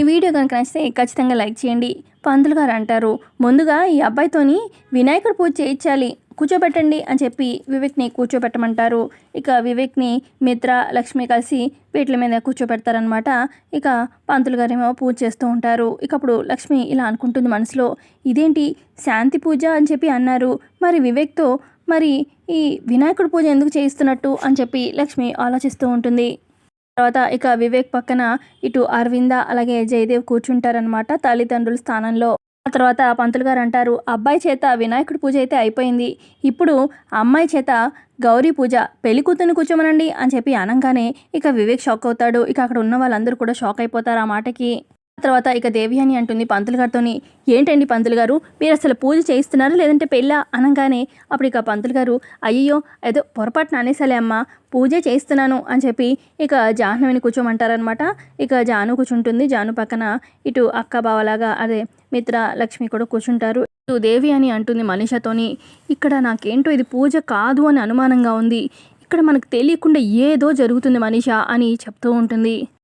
ఈ వీడియో కనుక నచ్చితే ఖచ్చితంగా లైక్ చేయండి. పంతులు గారు అంటారు ముందుగా ఈ అబ్బాయితోని వినాయకుడు పూజ చేయించాలి. కూర్చోబెట్టండి అని చెప్పి వివేక్ని కూర్చోబెట్టమంటారు. ఇక వివేక్ని మిత్ర లక్ష్మి కలిసి పీటల మీద కూర్చోబెడతారనమాట ఇక పంతులు గారేమో పూజ చేస్తూ ఉంటారు. ఇక అప్పుడు లక్ష్మి ఇలా అనుకుంటుంది మనసులో ఇదేంటి శాంతి పూజ అని చెప్పి అన్నారు. మరి వివేక్తో మరి ఈ వినాయకుడి పూజ ఎందుకు చేయిస్తున్నట్టు అని చెప్పి లక్ష్మి ఆలోచిస్తూ ఉంటుంది. తర్వాత ఇక వివేక్ పక్కన ఇటు అరవింద అలాగే జయదేవ్ కూర్చుంటారనమాట తల్లిదండ్రుల స్థానంలో. ఆ తర్వాత పంతులు గారు అంటారు అబ్బాయి చేత వినాయకుడి పూజ అయితే అయిపోయింది. ఇప్పుడు అమ్మాయి చేత గౌరీ పూజ పెళ్ళి కూతుర్ని కూర్చోమనండి అని చెప్పి అనగానే ఇక వివేక్ షాక్ అవుతాడు. ఇక అక్కడ ఉన్న వాళ్ళందరూ కూడా షాక్ అయిపోతారు ఆ మాటకి. తర్వాత ఇక దేవి అని అంటుంది పంతులు గారితోని ఏంటండి పంతులు గారు? మీరు అసలు పూజ చేయిస్తున్నారా లేదంటే పెళ్ళా? అనగానే అప్పుడు ఇక పంతులు గారు అయ్యో ఏదో పొరపాటున అనేసలే అమ్మ పూజ చేస్తున్నాను అని చెప్పి ఇక జాహ్నవిని కూర్చోమంటారనమాట. ఇక జాను కూర్చుంటుంది. జాను పక్కన ఇటు అక్క బావలాగా అదే మిత్ర లక్ష్మి కూడా కూర్చుంటారు. ఇటు దేవి అని అంటుంది మనీషతోని ఇక్కడ నాకేంటో ఇది పూజ కాదు అని అనుమానంగా ఉంది. ఇక్కడ మనకు తెలియకుండా ఏదో జరుగుతుంది మనీష అని చెప్తూ ఉంటుంది.